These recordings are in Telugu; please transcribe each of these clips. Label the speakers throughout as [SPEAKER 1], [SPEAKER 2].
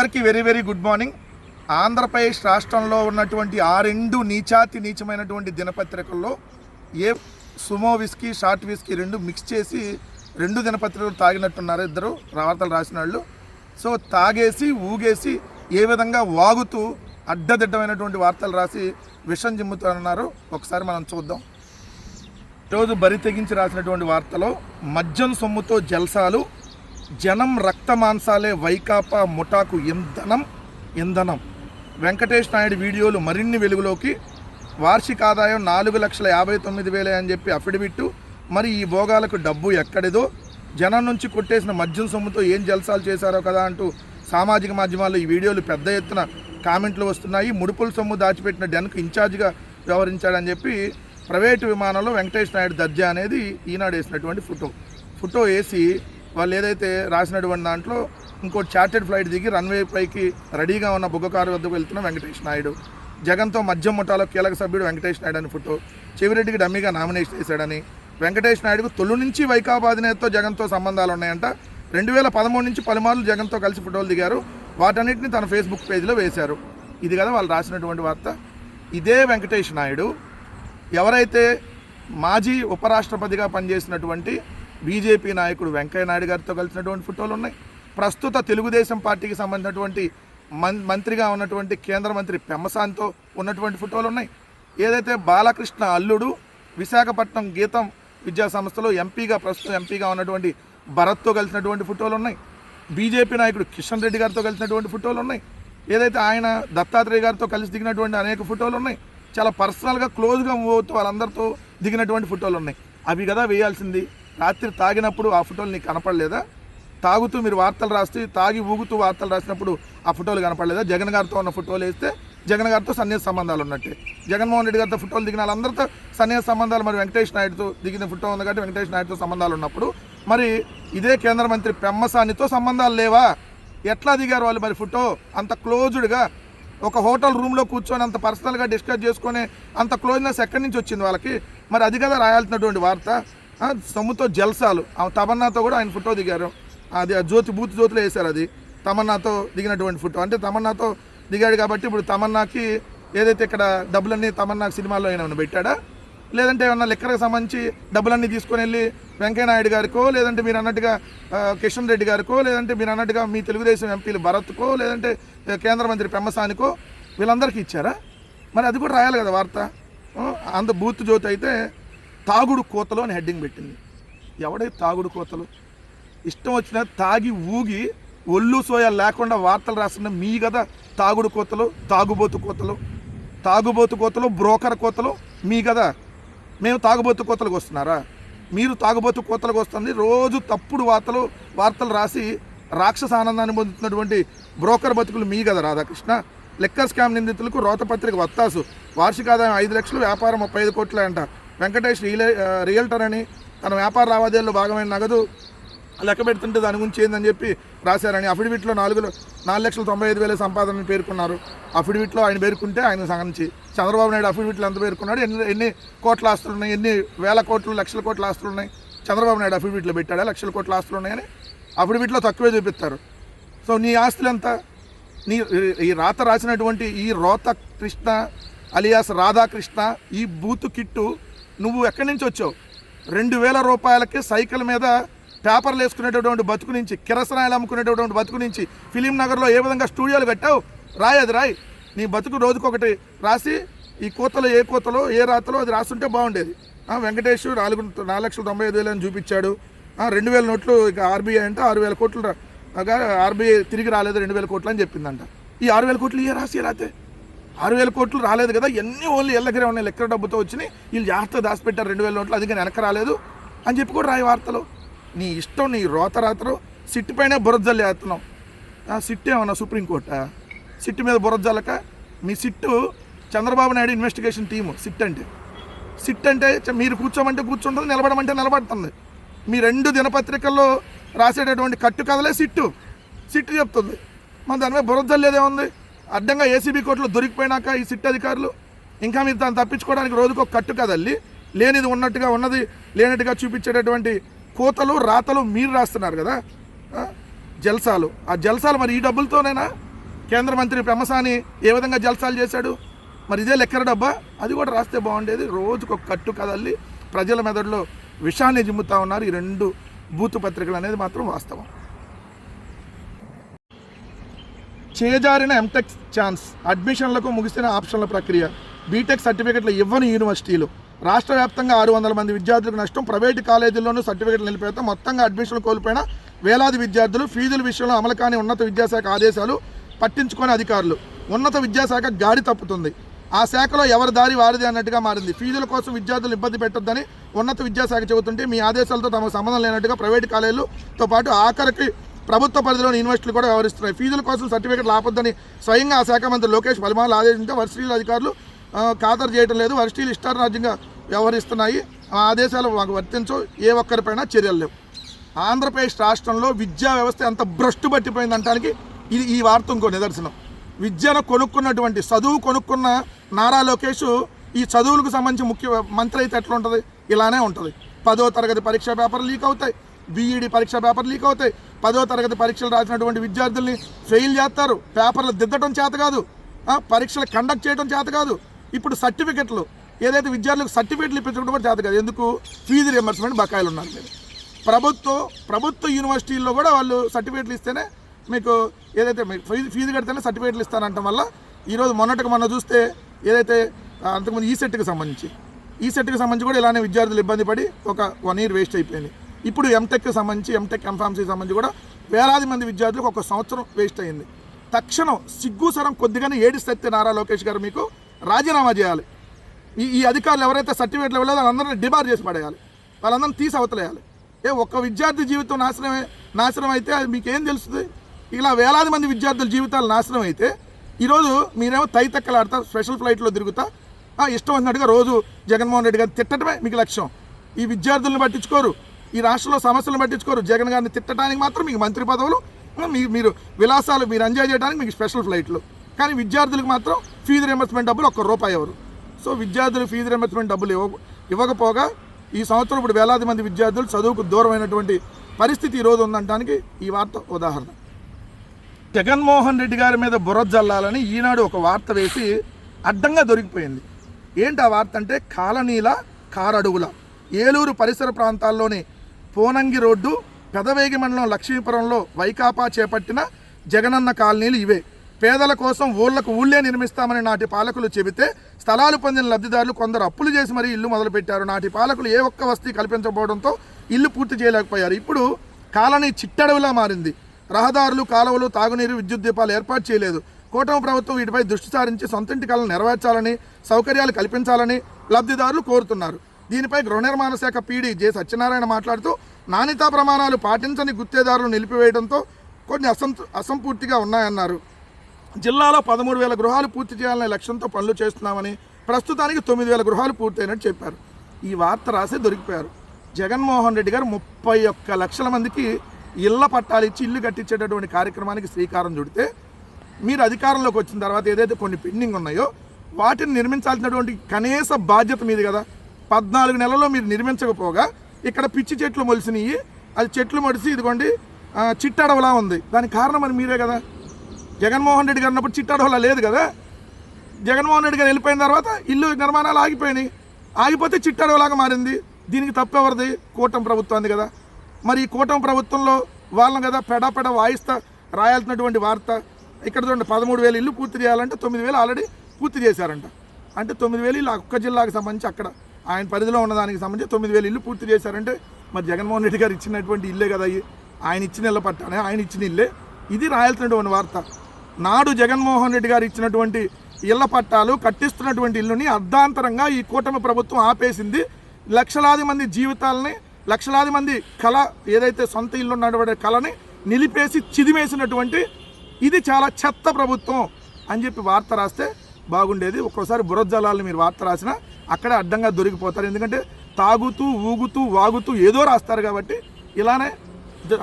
[SPEAKER 1] అందరికీ very very good morning. Andhra Pradesh రాష్ట్రంలో ఉన్నటువంటి ఆ రెండు నీచాతి నీచమైనటువంటి దినపత్రికల్లో ఏ సుమో విస్కీ షార్ట్ విస్కీ రెండు మిక్స్ చేసి రెండు దినపత్రికలు తాగినట్టున్నారు ఇద్దరు వార్తలు రాసిన వాళ్ళు. సో తాగేసి ఊగేసి ఏ విధంగా వాగుతూ అడ్డదిడ్డమైనటువంటి వార్తలు రాసి విషం జిమ్ముతున్నారు ఒకసారి మనం చూద్దాం. రోజు బరి తెగించి రాసినటువంటి వార్తలో మద్యం సొమ్ముతో జల్సాలు జనం రక్తమాంసాలే వైకాపా ముఠాకు ఇంధనం ఇంధనం. వెంకటేష్ నాయుడు వీడియోలు మరిన్ని వెలుగులోకి. వార్షిక ఆదాయం నాలుగు లక్షల యాభై తొమ్మిది వేలే అని చెప్పి అఫిడవిట్టు. మరి ఈ భోగాలకు డబ్బు ఎక్కడిదో? జనం నుంచి కొట్టేసిన మద్యం సొమ్ముతో ఏం జల్సాలు చేశారో కదా అంటూ సామాజిక మాధ్యమాల్లో ఈ వీడియోలు పెద్ద ఎత్తున కామెంట్లు వస్తున్నాయి. ముడుపుల సొమ్ము దాచిపెట్టిన డెన్కు ఇన్ఛార్జిగా వ్యవహరించాడని చెప్పి ప్రైవేటు విమానంలో వెంకటేష్ నాయుడు దర్జా అనేది ఈనాడు వేసినటువంటి ఫోటో. ఫోటో వేసి వాళ్ళు ఏదైతే రాసినటువంటి దాంట్లో ఇంకో చార్టెడ్ ఫ్లైట్ దిగి రన్వే పైకి రెడీగా ఉన్న బుగ్గకారు వద్దకు వెళ్తున్న వెంకటేష్ నాయుడు. జగన్తో మద్యం ముఠాలో కీలక సభ్యుడు వెంకటేష్ నాయుడు అని ఫోటో చెవిరెడ్డికి డమ్మీగా నామినేషన్ చేశాడని. వెంకటేష్ నాయుడుకు తొలి నుంచి వైకాపా అధినేతతో జగన్తో సంబంధాలు ఉన్నాయంట. రెండు వేల పదమూడు నుంచి పలుమార్లు జగన్తో కలిసి ఫోటోలు దిగారు. వాటన్నిటిని తన ఫేస్బుక్ పేజీలో వేశారు. ఇది కదా వాళ్ళు రాసినటువంటి వార్త. ఇదే వెంకటేష్ నాయుడు. ఎవరైతే మాజీ ఉపరాష్ట్రపతిగా పనిచేసినటువంటి బీజేపీ నాయకుడు వెంకయ్య నాయుడు గారితో కలిసినటువంటి ఫోటోలు ఉన్నాయి. ప్రస్తుత తెలుగుదేశం పార్టీకి సంబంధించినటువంటి మం మంత్రిగా ఉన్నటువంటి కేంద్ర మంత్రి పెమ్మసాన్తో ఉన్నటువంటి ఫోటోలు ఉన్నాయి. ఏదైతే బాలకృష్ణ అల్లుడు విశాఖపట్నం గీతం విద్యా సంస్థలో ఎంపీగా ప్రస్తుతం ఎంపీగా ఉన్నటువంటి భరత్తో కలిసినటువంటి ఫోటోలు ఉన్నాయి. బీజేపీ నాయకుడు కిషన్ రెడ్డి గారితో కలిసినటువంటి ఫోటోలు ఉన్నాయి. ఏదైతే ఆయన దత్తాత్రేయ గారితో కలిసి దిగినటువంటి అనేక ఫోటోలు ఉన్నాయి. చాలా పర్సనల్గా క్లోజ్గా మూవ్ అవుతూ వాళ్ళందరితో దిగినటువంటి ఫోటోలు ఉన్నాయి. అవి కదా వేయాల్సింది. రాత్రి తాగినప్పుడు ఆ ఫోటోలు నీకు కనపడలేదా? తాగుతూ మీరు వార్తలు రాస్తే తాగి ఊగుతూ వార్తలు రాసినప్పుడు ఆ ఫోటోలు కనపడలేదా? జగన్ గారితో ఉన్న ఫోటోలు వేస్తే జగన్ గారితో సన్యాస సంబంధాలు ఉన్నట్టే. జగన్మోహన్ రెడ్డి గారితో ఫోటోలు దిగిన వాళ్ళందరితో సన్యాస సంబంధాలు మరి వెంకటేష్ నాయుడుతో దిగిన ఫోటో ఉంది కాబట్టి వెంకటేష్ నాయుడుతో సంబంధాలు ఉన్నప్పుడు మరి ఇదే కేంద్ర మంత్రి పెమ్మసానితో సంబంధాలు లేవా? ఎట్లా దిగారు వాళ్ళు మరి ఫోటో? అంత క్లోజ్డ్గా ఒక హోటల్ రూమ్లో కూర్చొని అంత పర్సనల్గా డిస్కస్ చేసుకొని అంత క్లోజ్నెస్ ఎక్కడి నుంచి వచ్చింది వాళ్ళకి? మరి అది కదా రాయాల్సినటువంటి వార్త. సొమ్ముతో జల్సాలు. ఆ తమన్నాతో కూడా ఆయన ఫోటో దిగారు. అది ఆ జ్యోతి బూత్ జ్యోతిలో వేశారు అది. తమన్నాతో దిగినటువంటి ఫోటో. అంటే తమన్నాతో దిగాడు కాబట్టి ఇప్పుడు తమన్నాకి ఏదైతే ఇక్కడ డబ్బులన్నీ తమన్నాకి సినిమాలో ఏమైనా పెట్టాడా? లేదంటే ఏమన్నా లెక్కలకు సంబంధించి డబ్బులన్నీ తీసుకొని వెళ్ళి వెంకయ్య నాయుడు గారికో లేదంటే మీరు అన్నట్టుగా కిషన్ రెడ్డి గారికో లేదంటే మీరు అన్నట్టుగా మీ తెలుగుదేశం ఎంపీలు భరత్కో లేదంటే కేంద్ర మంత్రి పెమ్మసానికో వీళ్ళందరికీ ఇచ్చారా? మరి అది కూడా రాయాలి కదా వార్త. అంత బూత్ జ్యోతి అయితే తాగుడు కోతలు అని హెడ్డింగ్ పెట్టింది. ఎవడై తాగుడు కోతలు? ఇష్టం వచ్చిన తాగి ఊగి ఒళ్ళు సోయ లేకుండా వార్తలు రాస్తున్న మీ కదా తాగుడు కోతలు తాగుబోతు కోతలు తాగుబోతు కోతలు బ్రోకర్ కోతలు మీ కదా? మేము తాగుబోతు కోతలకు వస్తున్నారా? మీరు తాగుబోతు కోతలకు వస్తుంది. రోజు తప్పుడు వార్తలు వార్తలు రాసి రాక్షస ఆనందాన్ని పొందుతున్నటువంటి బ్రోకర్ బతుకులు మీ కదా రాధాకృష్ణ? లెక్కర్ స్కామ్ నిందితులకు రోతపత్రిక వత్తాసు. వార్షిక ఆదాయం ఐదు లక్షలు వ్యాపారం ముప్పై ఐదు కోట్లే అంట. వెంకటేష్ రియల్ రియల్టర్ అని తన వ్యాపార లావాదేవీల్లో భాగమైన నగదు లెక్క పెడుతుంటే దాని గురించి ఏందని చెప్పి రాశారని అఫిడవిట్లో నాలుగు నాలుగు లక్షల తొంభై ఐదు వేల సంపాదనని పేర్కొన్నారు. అఫిడవిట్లో ఆయన పేర్కొంటే ఆయన సంగతి. చంద్రబాబు నాయుడు అఫిడవిట్లో ఎంత పేర్కొన్నాడు? ఎన్ని ఎన్ని కోట్ల ఆస్తులు ఉన్నాయి? ఎన్ని వేల కోట్లు లక్షల కోట్ల ఆస్తులు ఉన్నాయి? చంద్రబాబు నాయుడు అఫిడవిట్లో పెట్టాడా? లక్షల కోట్ల ఆస్తులు ఉన్నాయని అఫిడవిట్లో తక్కువే చూపిస్తారు. సో నీ ఆస్తులు ఎంత? నీ ఈ రాత రాసినటువంటి ఈ రోత కృష్ణ అలియాస్ రాధాకృష్ణ ఈ బూతు కిట్టు నువ్వు ఎక్కడి నుంచి వచ్చావు? రెండు వేల రూపాయలకి సైకిల్ మీద పేపర్లు వేసుకునేటటువంటి బతుకు నుంచి కిరసనాయలు అమ్ముకునేటటువంటి బతుకు నుంచి ఫిలిం నగర్లో ఏ విధంగా స్టూడియోలు కట్టావు? రాయి అది రాయి. నీ బతుకు రోజుకొకటి రాసి ఈ కోతలో ఏ కోతలో ఏ రాతలో అది రాస్తుంటే బాగుండేది. వెంకటేష్ నాలుగు నాలుగు లక్షల తొంభై ఐదు వేలు అని చూపించాడు. రెండు వేల నోట్లు ఇక ఆర్బీఐ అంటే ఆరు వేల కోట్లు ఆర్బీఐ తిరిగి రాలేదు రెండు వేల కోట్లు అని చెప్పిందంట. ఈ ఆరు వేల కోట్లు ఏ రాసి రాతే? ఆరు వేల కోట్లు రాలేదు కదా ఎన్ని ఓన్లీ ఎల్లగిరే ఉన్నాయి లెక్కల డబ్బుతో వచ్చినాయి. వీళ్ళు జాగ్రత్తగా దాచిపెట్టారు రెండు వేల నోట్లు అది వెనక రాలేదు అని చెప్పి కూడా రాయి వార్తలు. నీ ఇష్టం నీ రోత రాత్రం సిట్టు పైన బురజల్లు వేస్తున్నాం ఆ సిట్ ఏమన్నా సుప్రీంకోర్టా సిట్ మీద బురజల్లక మీ SIT Chandrababu Naidu investigation team SIT అంటే. సిట్ అంటే చ- మీరు కూర్చోమంటే కూర్చుంటుంది నిలబడమంటే నిలబడుతుంది. మీ రెండు దినపత్రికల్లో రాసేటటువంటి కట్టు కథలే సిట్టు. సిట్టు చెప్తుంది. మన దాని మీద బురదల్లేదేముంది అడ్డంగా ఏసీబీ కోర్టులో దొరికిపోయినాక ఈ సిట్ అధికారులు ఇంకా మీరు దాన్ని తప్పించుకోవడానికి రోజుకు ఒక కట్టు కదల్లి లేనిది ఉన్నట్టుగా ఉన్నది లేనట్టుగా చూపించేటటువంటి కోతలు రాతలు మీరు రాస్తున్నారు కదా? జల్సాలు. ఆ జల్సాలు మరి ఈ డబ్బులతోనేనా? కేంద్ర మంత్రి పెమ్మసాని ఏ విధంగా జల్సాలు చేశాడు? మరి ఇదే లెక్కర డబ్బా? అది కూడా రాస్తే బాగుండేది. రోజుకు ఒక కట్టు కదల్లి ప్రజల మెదడులో విషాన్ని జిమ్ముతా ఉన్నారు. ఈ రెండు బూతు పత్రికలు అనేది మాత్రం వాస్తవం. చేజారిన ఎంటెక్ ఛాన్స్ అడ్మిషన్లకు ముగిసిన ఆప్షన్ల ప్రక్రియ. బీటెక్ సర్టిఫికెట్లు ఇవ్వని యూనివర్సిటీలు రాష్ట్ర వ్యాప్తంగా ఆరు వందల మంది విద్యార్థులకు నష్టం. ప్రైవేటు కాలేజీల్లోనూ సర్టిఫికెట్లు నిలిపేత మొత్తంగా అడ్మిషన్లు కోల్పోయిన వేలాది విద్యార్థులు ఫీజుల విషయంలో అమలు కాని ఉన్నత విద్యాశాఖ ఆదేశాలు పట్టించుకొని అధికారులు. ఉన్నత విద్యాశాఖ గాడి తప్పుతుంది. ఆ శాఖలో ఎవరి దారి వారిది అన్నట్టుగా మారింది. ఫీజుల కోసం విద్యార్థులు ఇబ్బంది పెట్టొద్దని ఉన్నత విద్యాశాఖ చెబుతుంటే మీ ఆదేశాలతో తమకు సంబంధం లేనట్టుగా ప్రైవేటు కాలేజీలతో పాటు ఆఖరికి ప్రభుత్వ పరిధిలోని యూనివర్సిటీలు కూడా వ్యవహరిస్తున్నాయి. ఫీజుల కోసం సర్టిఫికెట్లు ఆపొద్దని స్వయంగా ఆ శాఖ మంత్రి లోకేష్ పలిమాలు ఆదేశించే వర్సిటీల అధికారులు ఖాతరు చేయడం లేదు. వర్సిటీలు ఇష్టారాజ్యంగా వ్యవహరిస్తున్నాయి. ఆ ఆదేశాలు మాకు వర్తించవు. ఏ ఒక్కరిపైనా చర్యలు లేవు. ఆంధ్రప్రదేశ్ రాష్ట్రంలో విద్యా వ్యవస్థ ఎంత భ్రష్టు పట్టిపోయింది అంటానికి ఇది ఈ వార్త ఇంకో నిదర్శనం. విద్యను కొనుక్కున్నటువంటి చదువు కొనుక్కున్న నారా లోకేష్ ఈ చదువులకు సంబంధించి ముఖ్య మంత్రి అయితే ఎట్లా ఉంటుంది ఇలానే ఉంటుంది. పదో తరగతి పరీక్ష పేపర్లు లీక్ అవుతాయి. బీఈడి పరీక్ష పేపర్ లీక్ అవుతాయి. పదో తరగతి పరీక్షలు రాసినటువంటి విద్యార్థుల్ని ఫెయిల్ చేస్తారు. పేపర్లు దిద్దటం చేత కాదు. పరీక్షలు కండక్ట్ చేయడం చేత కాదు. ఇప్పుడు సర్టిఫికెట్లు ఏదైతే విద్యార్థులకు సర్టిఫికెట్లు ఇప్పించడం కూడా చేత కాదు. ఎందుకు? ఫీజు రియంబర్స్మెంట్ బకాయిలు ఉన్నారు మీరు. ప్రభుత్వం ప్రభుత్వ యూనివర్సిటీల్లో కూడా వాళ్ళు సర్టిఫికేట్లు ఇస్తేనే మీకు ఏదైతే మీకు ఫీజు ఫీజు కడితేనే సర్టిఫికేట్లు ఇస్తానంటాం వల్ల ఈరోజు మొన్నటికి మొన్న చూస్తే ఏదైతే అంతకుముందు ఈ సెట్కి సంబంధించి ఈ సెట్కి సంబంధించి కూడా ఇలానే విద్యార్థులు ఇబ్బంది పడి ఒక వన్ ఇయర్ వేస్ట్ అయిపోయింది. ఇప్పుడు ఎంటెక్కి సంబంధించి ఎంటెక్ ఎంఫామ్సీకి సంబంధించి కూడా వేలాది మంది విద్యార్థులకు ఒక సంవత్సరం వేస్ట్ అయింది. తక్షణం సిగ్గుసరం కొద్దిగానే ఏడిస్తే నారా లోకేష్ గారు మీకు రాజీనామా చేయాలి. ఈ ఈ అధికారులు ఎవరైతే సర్టిఫికేట్లు ఇవ్వలేదో వాళ్ళందరినీ డిబార్ చేసి పడేయాలి. వాళ్ళందరినీ తీసి అవతలేయాలి. ఏ ఒక్క విద్యార్థి జీవితం నాశనమే నాశనం అయితే అది మీకేం తెలుస్తుంది? ఇలా వేలాది మంది విద్యార్థుల జీవితాలు నాశనం అయితే ఈరోజు మీరేమో తైతక్కలాడతా స్పెషల్ ఫ్లైట్లో తిరుగుతా ఇష్టం వచ్చినట్టుగా రోజు జగన్మోహన్ రెడ్డి గారు తిట్టడమే మీకు లక్ష్యం. ఈ విద్యార్థులను పట్టించుకోరు. ఈ రాష్ట్రంలో సమస్యలు పట్టించుకోరు. జగన్ గారిని తిట్టడానికి మాత్రం మీకు మంత్రి పదవులు మీ మీరు విలాసాలు మీరు ఎంజాయ్ చేయడానికి మీకు స్పెషల్ ఫ్లైట్లు కానీ విద్యార్థులకు మాత్రం ఫీజు రియంబర్స్మెంట్ డబ్బులు ఒక్క రూపాయి ఎవరు? సో విద్యార్థులు ఫీజు రియంబర్స్మెంట్ డబ్బులు ఇవ్వ ఇవ్వకపోగా ఈ సంవత్సరం ఇప్పుడు వేలాది మంది విద్యార్థులు చదువుకు దూరమైనటువంటి పరిస్థితి ఈరోజు ఉందంటానికి ఈ వార్త ఉదాహరణ. జగన్మోహన్ రెడ్డి గారి మీద బుర్ర జల్లాలని ఈనాడు ఒక వార్త వేసి అడ్డంగా దొరికిపోయింది. ఏంటి ఆ వార్త అంటే కాలనీల కారడుగుల. ఏలూరు పరిసర ప్రాంతాల్లోని పోనంగి రోడ్డు పెదవేగి మండలం లక్ష్మీపురంలో వైకాపా చేపట్టిన జగనన్న కాలనీలు ఇవే. పేదల కోసం ఊళ్ళకు ఊళ్ళే నిర్మిస్తామని నాటి పాలకులు చెబితే స్థలాలు పొందిన లబ్ధిదారులు కొందరు అప్పులు చేసి మరీ ఇల్లు మొదలుపెట్టారు. నాటి పాలకులు ఏ ఒక్క వస్తీ కల్పించబోవడంతో ఇల్లు పూర్తి చేయలేకపోయారు. ఇప్పుడు కాలనీ చిట్టడవిలా మారింది. రహదారులు కాలువలు తాగునీరు విద్యుత్ దీపాలు ఏర్పాటు చేయలేదు. కూటమి ప్రభుత్వం వీటిపై దృష్టి సారించి సొంతింటి కళను నెరవేర్చాలని సౌకర్యాలు కల్పించాలని లబ్ధిదారులు కోరుతున్నారు. దీనిపై గృహ నిర్మాణ శాఖ పీడీ జె సత్యనారాయణ మాట్లాడుతూ నాణ్యతా ప్రమాణాలు పాటించని గుత్తేదారులు నిలిపివేయడంతో కొన్ని అసంతృ అసంపూర్తిగా ఉన్నాయన్నారు. జిల్లాలో పదమూడు వేల గృహాలు పూర్తి చేయాలనే లక్ష్యంతో పనులు చేస్తున్నామని ప్రస్తుతానికి తొమ్మిది వేల గృహాలు పూర్తయినట్టు చెప్పారు. ఈ వార్త రాసి దొరికిపోయారు. జగన్మోహన్ రెడ్డి గారు ముప్పై ఒక్క లక్షల మందికి ఇళ్ళ పట్టాలు ఇచ్చి ఇల్లు కట్టించేటటువంటి కార్యక్రమానికి శ్రీకారం చుడితే మీరు అధికారంలోకి వచ్చిన తర్వాత ఏదైతే కొన్ని పెండింగ్ ఉన్నాయో వాటిని నిర్మించాల్సినటువంటి కనీస బాధ్యత మీది కదా. పద్నాలుగు నెలల్లో మీరు నిర్మించకపోగా ఇక్కడ పిచ్చి చెట్లు మొలిసినాయి. అది చెట్లు మడిసి ఇదిగోండి చిట్టడవలా ఉంది. దానికి కారణం అని మీరే కదా. జగన్మోహన్ రెడ్డి గారు ఉన్నప్పుడు చిట్టడవలా లేదు కదా. జగన్మోహన్ రెడ్డి గారు వెళ్ళిపోయిన తర్వాత ఇల్లు నిర్మాణాలు ఆగిపోయినాయి. ఆగిపోతే చిట్టడవలాగా మారింది. దీనికి తప్పెవరిది కూటమి ప్రభుత్వాన్ని కదా. మరి ఈ కూటమి ప్రభుత్వంలో వాళ్ళని కదా పెడ పెడ వాయిస్తా రాయాల్సినటువంటి వార్త. ఇక్కడ చూడండి పదమూడు వేలు ఇల్లు పూర్తి చేయాలంటే తొమ్మిది వేలు ఆల్రెడీ పూర్తి చేశారంట. అంటే తొమ్మిది వేలు ఇల్లు ఒక్క జిల్లాకు సంబంధించి అక్కడ ఆయన పరిధిలో ఉన్నదానికి సంబంధించి తొమ్మిది వేల ఇల్లు పూర్తి చేశారంటే మరి జగన్మోహన్ రెడ్డి గారు ఇచ్చినటువంటి ఇల్లే కదా ఆయన ఇచ్చిన ఇళ్ళ పట్టానే ఆయన ఇచ్చిన ఇల్లే. ఇది రాయాల్సినటువంటి వార్త. నాడు జగన్మోహన్ రెడ్డి గారు ఇచ్చినటువంటి ఇళ్ళ పట్టాలు కట్టిస్తున్నటువంటి ఇల్లుని అర్ధాంతరంగా ఈ కూటమి ప్రభుత్వం ఆపేసింది. లక్షలాది మంది జీవితాలని లక్షలాది మంది కళ ఏదైతే సొంత ఇల్లు ఉన్నటువంటి కళని నిలిపేసి చిదిమేసినటువంటి ఇది చాలా చెత్త ప్రభుత్వం అని చెప్పి వార్త రాస్తే బాగుండేది. ఒక్కోసారి బురజలాలను మీరు వార్త రాసినా అక్కడే అడ్డంగా దొరికిపోతారు. ఎందుకంటే తాగుతూ ఊగుతూ వాగుతూ ఏదో రాస్తారు కాబట్టి ఇలానే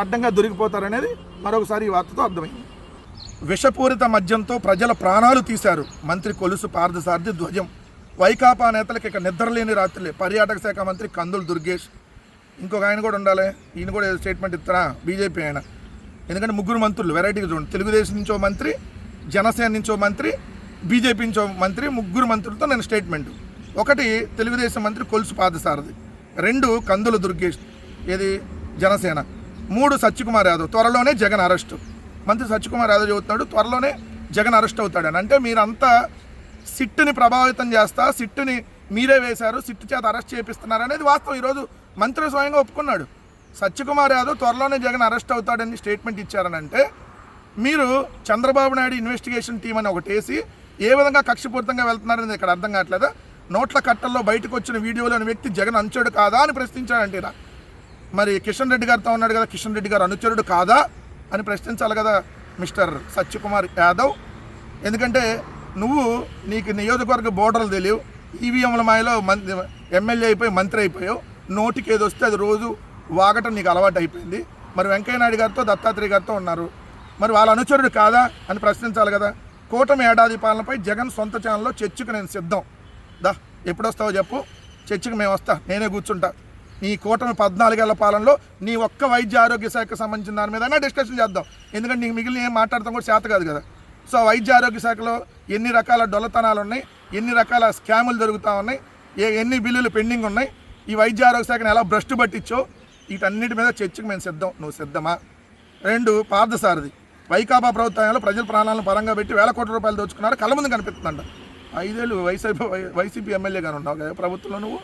[SPEAKER 1] అడ్డంగా దొరికిపోతారనేది మరొకసారి ఈ వార్తతో అర్థమైంది. విషపూరిత మద్యంతో ప్రజల ప్రాణాలు తీశారు మంత్రి కొలుసు పార్థసారథి ధ్వజం. వైకాపా నేతలకు ఇక నిద్రలేని రాత్రులే. పర్యాటక శాఖ మంత్రి కందులు దుర్గేష్. ఇంకొక ఆయన కూడా ఉండాలి. ఈయన కూడా ఏదో స్టేట్మెంట్ ఇస్తారా బీజేపీ ఆయన. ఎందుకంటే ముగ్గురు మంత్రులు. వెరైటీగా చూడండి. తెలుగుదేశం నుంచో మంత్రి జనసేన నుంచో మంత్రి బీజేపీ నుంచో మంత్రి ముగ్గురు మంత్రులతో నేను స్టేట్మెంట్ ఒకటి తెలుగుదేశం మంత్రి కొలుసు పాదసారథి. రెండు కందుల దుర్గేష్ ఏది జనసేన. మూడు సత్యకుమార్ యాదవ్ త్వరలోనే జగన్ అరెస్ట్. మంత్రి సత్యకుమార్ యాదవ్ చెబుతున్నాడు త్వరలోనే జగన్ అరెస్ట్ అవుతాడని. అంటే మీరంతా సిట్టుని ప్రభావితం చేస్తా సిట్టుని మీరే వేశారు సిట్టు చేత అరెస్ట్ చేపిస్తున్నారు అనేది వాస్తవం. ఈరోజు మంత్రి స్వయంగా ఒప్పుకున్నాడు. సత్యకుమార్ యాదవ్ త్వరలోనే జగన్ అరెస్ట్ అవుతాడని స్టేట్మెంట్ ఇచ్చారని అంటే మీరు చంద్రబాబు నాయుడు ఇన్వెస్టిగేషన్ టీం అని ఒకటి వేసి ఏ విధంగా కక్షపూరితంగా వెళ్తున్నారనేది ఇక్కడ అర్థం కావట్లేదా? నోట్ల కట్టల్లో బయటకు వచ్చిన వీడియోలోని వ్యక్తి జగన్ అనుచరుడు కాదా అని ప్రశ్నించాడంటే మరి కిషన్ రెడ్డి గారితో ఉన్నాడు కదా కిషన్ రెడ్డి గారు అనుచరుడు కాదా అని ప్రశ్నించాలి కదా మిస్టర్ సత్యకుమార్ యాదవ్. ఎందుకంటే నువ్వు నీకు నియోజకవర్గ బోర్డర్లు తెలియవు ఈవీఎంల మాయలో మంత్రి ఎమ్మెల్యే అయిపోయి మంత్రి అయిపోయావు నోటికి ఏది వస్తే అది రోజు వాగటం నీకు అలవాటు అయిపోయింది. మరి వెంకయ్య నాయుడు గారితో దత్తాత్రేయ గారితో ఉన్నారు. మరి వాళ్ళ అనుచరుడు కాదా అని ప్రశ్నించాలి కదా. కూటమి ఏడాది పాలనపై జగన్ సొంత ఛానల్లో చర్చకు నేను సిద్ధం. దా ఎప్పుడు వస్తావో చెప్పు. చర్చికి మేము వస్తా నేనే కూర్చుంటా. నీ కూటమి పద్నాలుగేళ్ళ పాలనలో నీ ఒక్క వైద్య ఆరోగ్య శాఖకు సంబంధించిన దాని మీద డిస్కషన్ చేద్దాం. ఎందుకంటే నీకు మిగిలిన ఏం మాట్లాడతాం కూడా చేత కాదు కదా. సో వైద్య ఆరోగ్య శాఖలో ఎన్ని రకాల డొల్లతనాలు ఉన్నాయి ఎన్ని రకాల స్కాములు జరుగుతూ ఉన్నాయి ఏ ఎన్ని బిల్లులు పెండింగ్ ఉన్నాయి ఈ వైద్య ఆరోగ్య శాఖను ఎలా భ్రష్టు పట్టించో వీటన్నిటి మీద చర్చకు మేము సిద్ధం. నువ్వు సిద్ధమా? రెండు పార్థసారథి. వైకాపా ప్రభుత్వంలో ప్రజల ప్రాణాలను పరంగా పెట్టి వేల కోట్ల రూపాయలు దోచుకున్నారు కళ్ళ ముందు కనిపిస్తుందంట. ఐదేళ్ళు వైసీపీ వైసీపీ కానీ ఉన్నావు కదా ప్రభుత్వంలో నువ్వు?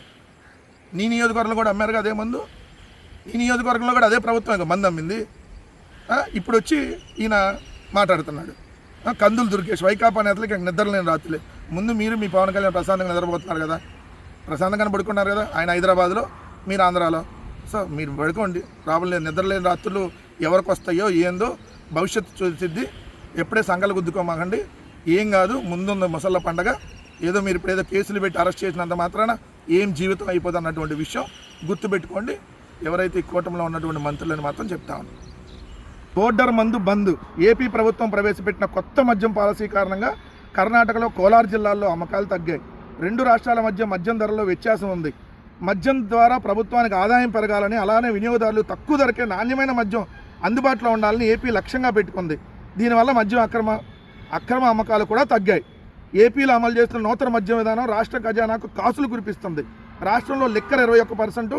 [SPEAKER 1] నీ నియోజకవర్గంలో కూడా అమ్మారు కదా అదే మందు? నీ నియోజకవర్గంలో కూడా అదే ప్రభుత్వం ఇక మందు అమ్మింది ఇప్పుడు వచ్చి ఈయన మాట్లాడుతున్నాడు. కందులు దుర్గేష్ వైకాపా నేతలకి నిద్ర నిద్రలేని రాత్రులే. ముందు మీరు మీ పవన్ కళ్యాణ్ ప్రశాంతంగా నిద్రపోతున్నారు కదా. ప్రశాంతంగా పడుకున్నారు కదా ఆయన హైదరాబాద్లో మీరు ఆంధ్రాలో. సో మీరు పడుకోండి. రాబోలేదు నిద్రలేని రాత్రులు ఎవరికి వస్తాయో ఏందో భవిష్యత్తు చూసిద్ది ఎప్పుడే సంఘాలు గుద్దుకోమాకండి. ఏం కాదు ముందున్న ముసళ్ళ పండగ. ఏదో మీరు ఇప్పుడు ఏదో కేసులు పెట్టి అరెస్ట్ చేసినంత మాత్రాన ఏం జీవితం అయిపోతుంది అన్నటువంటి విషయం గుర్తుపెట్టుకోండి. ఎవరైతే ఈ కూటమిలో ఉన్నటువంటి మంత్రులను మాత్రం చెప్తా ఉన్నాను బోర్డర్ మందు బంద్. ఏపీ ప్రభుత్వం ప్రవేశపెట్టిన కొత్త మద్యం పాలసీ కారణంగా కర్ణాటకలో కోలార్ జిల్లాల్లో అమ్మకాలు తగ్గాయి. రెండు రాష్ట్రాల మధ్య మద్యం ధరలో వ్యత్యాసం ఉంది. మద్యం ద్వారా ప్రభుత్వానికి ఆదాయం పెరగాలని అలానే వినియోగదారులు తక్కువ ధరకే నాణ్యమైన మద్యం అందుబాటులో ఉండాలని ఏపీ లక్ష్యంగా పెట్టుకుంది. దీనివల్ల మద్యం అక్రమ అక్రమ అమ్మకాలు కూడా తగ్గాయి. ఏపీలో అమలు చేస్తున్న నూతన మద్యం విధానం రాష్ట్ర ఖజానాకు కాసులు కురిపిస్తుంది. రాష్ట్రంలో లిక్కర్ ఇరవై ఒక్క పర్సెంట్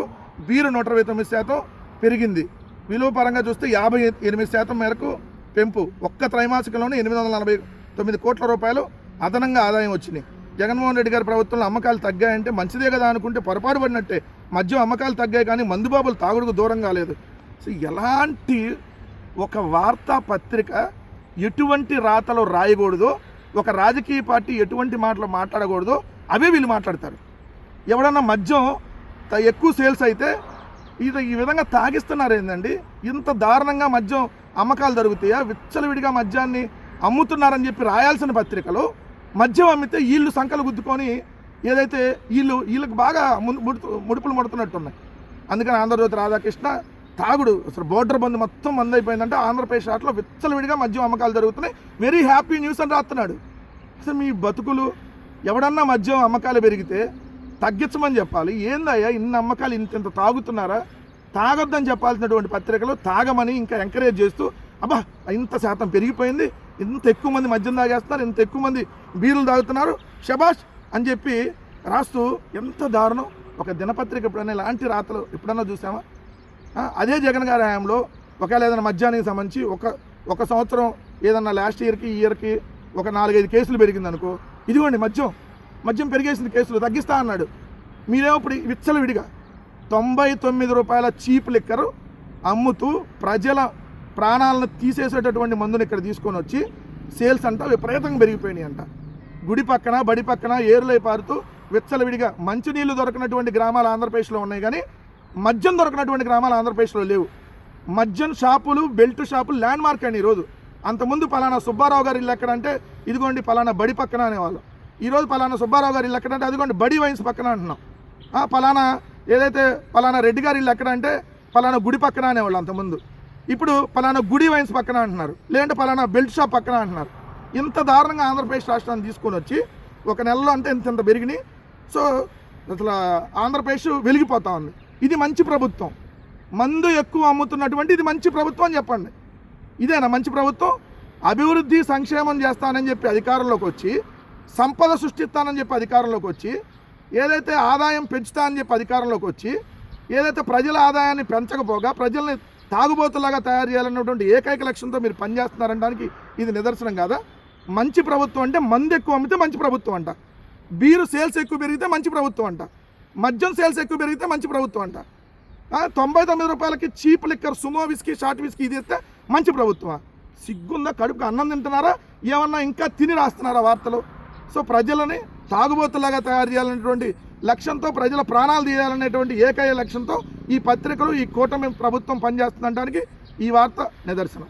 [SPEAKER 1] బీరు నూట ఇరవై తొమ్మిది శాతం పెరిగింది. విలువ పరంగా చూస్తే యాభై ఎనిమిది శాతం మేరకు పెంపు. ఒక్క త్రైమాసికంలోనే ఎనిమిది వందల నలభై తొమ్మిది కోట్ల రూపాయలు అదనంగా ఆదాయం వచ్చినాయి జగన్మోహన్ రెడ్డి గారి ప్రభుత్వంలో అమ్మకాలు తగ్గాయంటే మంచిదే కదా అనుకుంటే పొరపాటు పడినట్టే. మద్యం అమ్మకాలు తగ్గాయి కానీ మందుబాబులు తాగుడుకు దూరం కాలేదు సో ఎలాంటి ఒక వార్తాపత్రిక ఎటువంటి రాతలు రాయకూడదో. ఒక రాజకీయ పార్టీ ఎటువంటి మాటలు మాట్లాడకూడదో. అవే వీళ్ళు మాట్లాడతారు. ఎవడన్నా మద్యం త- ఎక్కువ సేల్స్ అయితే ఇది ఈ విధంగా తాగిస్తున్నారు ఏంటండి ఇంత దారుణంగా మద్యం అమ్మకాలు జరుగుతాయా? విచ్చలవిడిగా మద్యాన్ని అమ్ముతున్నారని చెప్పి రాయాల్సిన పత్రికలు మద్యం అమ్మితే వీళ్ళు సంకలు గుద్దుకొని ఏదైతే వీళ్ళు వీళ్ళకి బాగా ముడుపులు ముడుతున్నట్టున్నాయి. అందుకని ఆంధ్రజ్యోతి రాధాకృష్ణ తాగుడు. అసలు బోర్డర్ బంద్ మొత్తం బంద్ అయిపోయిందంటే ఆంధ్రప్రదేశ్ రాష్ట్రంలో విచ్చలవిడిగా మద్యం అమ్మకాలు జరుగుతున్నాయి. వెరీ హ్యాపీ న్యూస్ అని రాస్తున్నాడు. అసలు మీ బతుకులు ఎవడన్నా మద్యం అమ్మకాలు పెరిగితే తగ్గించమని చెప్పాలి. ఏందయ్యా ఇన్ని అమ్మకాలు ఇంత ఇంత తాగుతున్నారా? తాగొద్దని చెప్పాల్సినటువంటి పత్రికలు తాగమని ఇంకా ఎంకరేజ్ చేస్తూ అబ్బా ఇంత శాతం పెరిగిపోయింది. ఇంత ఎక్కువ మంది మద్యం తాగేస్తున్నారు ఇంత ఎక్కువ మంది బీరులు తాగుతున్నారు. షబాష్ అని చెప్పి రాస్తూ ఎంత దారుణం. ఒక దినపత్రిక ఎప్పుడైనా ఇలాంటి రాతలు ఎప్పుడన్నా చూసామా అదే జగన్ గారి హయాంలో ఒకవేళ ఏదైనా మద్యానికి సంబంధించి ఒక ఒక సంవత్సరం ఏదన్నా లాస్ట్ ఇయర్కి ఈ ఇయర్కి ఒక నాలుగైదు కేసులు పెరిగింది అనుకో ఇదిగోండి మద్యం మద్యం పెరిగేసింది కేసులు తగ్గిస్తా అన్నాడు. మీరేమో ఇప్పుడు విచ్చలవిడిగా తొంభై తొమ్మిది రూపాయల చీప్ లిక్కరు అమ్ముతూ ప్రజల ప్రాణాలను తీసేసేటటువంటి మందుని ఇక్కడ తీసుకొని వచ్చి సేల్స్ అంట విపరీతంగా పెరిగిపోయినాయి అంట. గుడి పక్కన బడి పక్కన ఏరులై పారుతూ విచ్చలవిడిగా మంచినీళ్ళు దొరకనటువంటి గ్రామాలు ఆంధ్రప్రదేశ్లో ఉన్నాయి కానీ మద్యం దొరకనటువంటి గ్రామాలు ఆంధ్రప్రదేశ్లో లేవు. మద్యం షాపులు బెల్ట్ షాపులు ల్యాండ్ మార్క్ అండి ఈరోజు. అంతకుముందు పలానా సుబ్బారావు గారి ఇల్లు ఎక్కడంటే ఇదిగోండి పలానా బడి పక్కన అనేవాళ్ళు. ఈరోజు పలానా సుబ్బారావు గారి ఇల్లు ఎక్కడంటే అదిగోండి బడి వైన్స్ పక్కన అంటున్నాం. పలానా ఏదైతే పలానా రెడ్డి గారి ఇల్లు ఎక్కడ అంటే పలానా గుడి పక్కన అనేవాళ్ళు అంతకుముందు. ఇప్పుడు పలానా గుడి వైన్స్ పక్కన అంటున్నారు. లేదంటే పలానా బెల్ట్ షాప్ పక్కన అంటున్నారు. ఇంత దారుణంగా ఆంధ్రప్రదేశ్ రాష్ట్రాన్ని తీసుకొని వచ్చి ఒక నెలలో అంటే ఇంత ఇంత పెరిగినాయి. సో అసలు ఆంధ్రప్రదేశ్ వెలిగిపోతా ఉంది. ఇది మంచి ప్రభుత్వం. మందు ఎక్కువ అమ్ముతున్నటువంటి ఇది మంచి ప్రభుత్వం అని చెప్పండి. ఇదేనా మంచి ప్రభుత్వం? అభివృద్ధి సంక్షేమం చేస్తానని చెప్పి అధికారంలోకి వచ్చి సంపద సృష్టిస్తానని చెప్పి అధికారంలోకి వచ్చి ఏదైతే ఆదాయం పెంచుతా అని చెప్పి అధికారంలోకి వచ్చి ఏదైతే ప్రజల ఆదాయాన్ని పెంచకపోగా ప్రజల్ని తాగుబోతులాగా తయారు చేయాలన్నటువంటి ఏకైక లక్ష్యంతో మీరు పనిచేస్తున్నారనడానికి ఇది నిదర్శనం కాదా? మంచి ప్రభుత్వం అంటే మంది ఎక్కువ అమ్మితే మంచి ప్రభుత్వం అంట. బీరు సేల్స్ ఎక్కువ పెరిగితే మంచి ప్రభుత్వం అంట. మద్యం సేల్స్ ఎక్కువ పెరిగితే మంచి ప్రభుత్వం అంట. తొంభై తొమ్మిది రూపాయలకి cheap liquor Sumo whisky short whisky ఇది ఇస్తే మంచి ప్రభుత్వం. సిగ్గుందా? కడుపుకి అన్నం తింటున్నారా? ఏమన్నా ఇంకా తిని రాస్తున్నారా వార్తలు? సో ప్రజలని తాగుబోతులాగా తయారు చేయాలనేటువంటి లక్ష్యంతో ప్రజల ప్రాణాలు తీయాలనేటువంటి ఏకైక లక్ష్యంతో ఈ పత్రికలు ఈ కూటమి ప్రభుత్వం పనిచేస్తుందనడానికి ఈ వార్త నిదర్శనం.